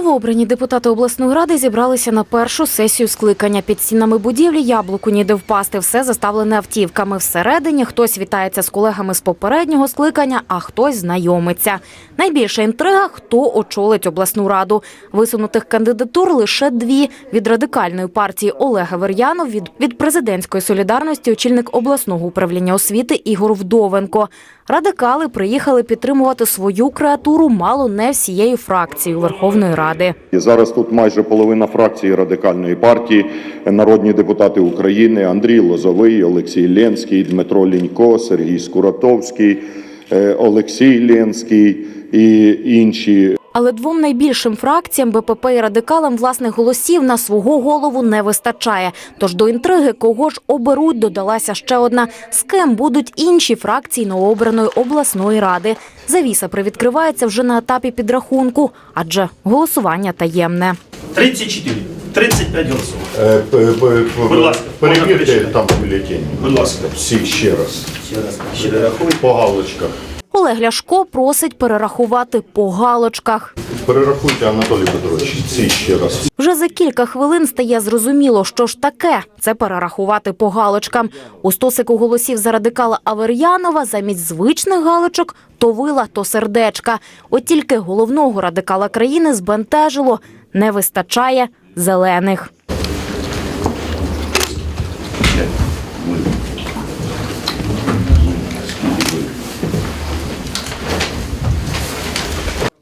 Новообрані депутати обласної ради зібралися на першу сесію скликання. Під стінами будівлі яблуку ніде впасти. Все заставлене автівками. Всередині хтось вітається з колегами з попереднього скликання, а хтось знайомиться. Найбільша інтрига – хто очолить обласну раду. Висунутих кандидатур лише дві – від радикальної партії Олега Вер'янов, від, президентської солідарності очільник обласного управління освіти Ігор Вдовенко. Радикали приїхали підтримувати свою креатуру мало не всією фракцією Верховної Ради. Зараз тут майже половина фракції радикальної партії, народні депутати України Андрій Лозовий, Олексій Ленський, Дмитро Лінько, Сергій Скуратовський, е, Олексій Ленський і інші. Але двом найбільшим фракціям БПП і радикалам власних голосів на свого голову не вистачає. Тож до інтриги, кого ж оберуть, додалася ще одна. З ким будуть інші фракції новообраної обласної ради. Завіса привідкривається вже на етапі підрахунку, адже голосування таємне. 34, 35 голосів. Е, Будь ласка, Перевірте там бюлетені. Будь ласка. Всі ще раз. Ще раз ще дорахуй. По галочках. Олег Ляшко просить перерахувати по галочках. Перерахуйте, Анатолій Петрович, всі ще раз. Вже за кілька хвилин стає зрозуміло, що ж таке це перерахувати по галочкам. У стосику голосів за радикала Авер'янова замість звичних галочок то вила, то сердечка. От тільки головного радикала країни збентежило не вистачає зелених.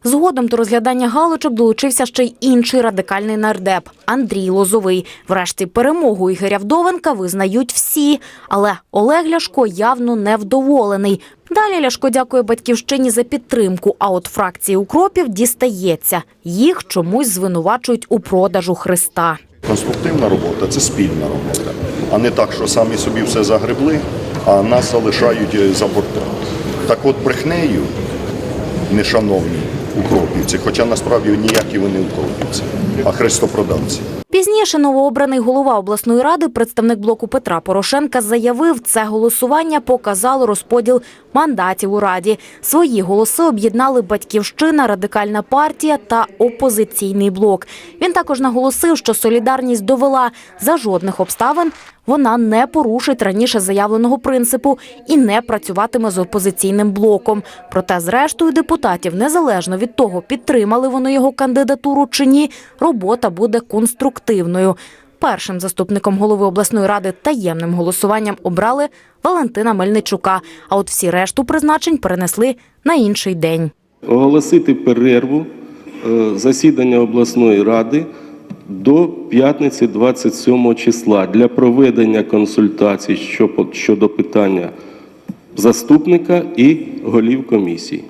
Згодом до розглядання галочок долучився ще й інший радикальний нардеп Андрій Лозовий. Врешті перемогу Ігоря Вдовенка визнають всі, але Олег Ляшко явно невдоволений. Далі Ляшко дякує батьківщині за підтримку. А от фракції укропів дістається. Їх чомусь звинувачують у продажу Христа. Конструктивна робота це спільна робота, а не так, що самі собі все загребли, а нас залишають за бортом. Так от брехнею, нешановні укропівці, хоча насправді ніякі вони укропівці, а хрестопродавці. Пізніше новообраний голова обласної ради, представник блоку Петра Порошенка, заявив, це голосування показало розподіл мандатів у раді. Свої голоси об'єднали Батьківщина, Радикальна партія та опозиційний блок. Він також наголосив, що солідарність довела за жодних обставин. Вона не порушить раніше заявленого принципу і не працюватиме з опозиційним блоком. Проте, зрештою, депутатів, незалежно від того, підтримали вони його кандидатуру чи ні, робота буде конструктивною. Першим заступником голови обласної ради таємним голосуванням обрали Валентина Мельничука. А от всі решту призначень перенесли на інший день. оголосити перерву е, засідання обласної ради до п'ятниці 27 числа для проведення консультацій щодо питання заступника і голів комісій.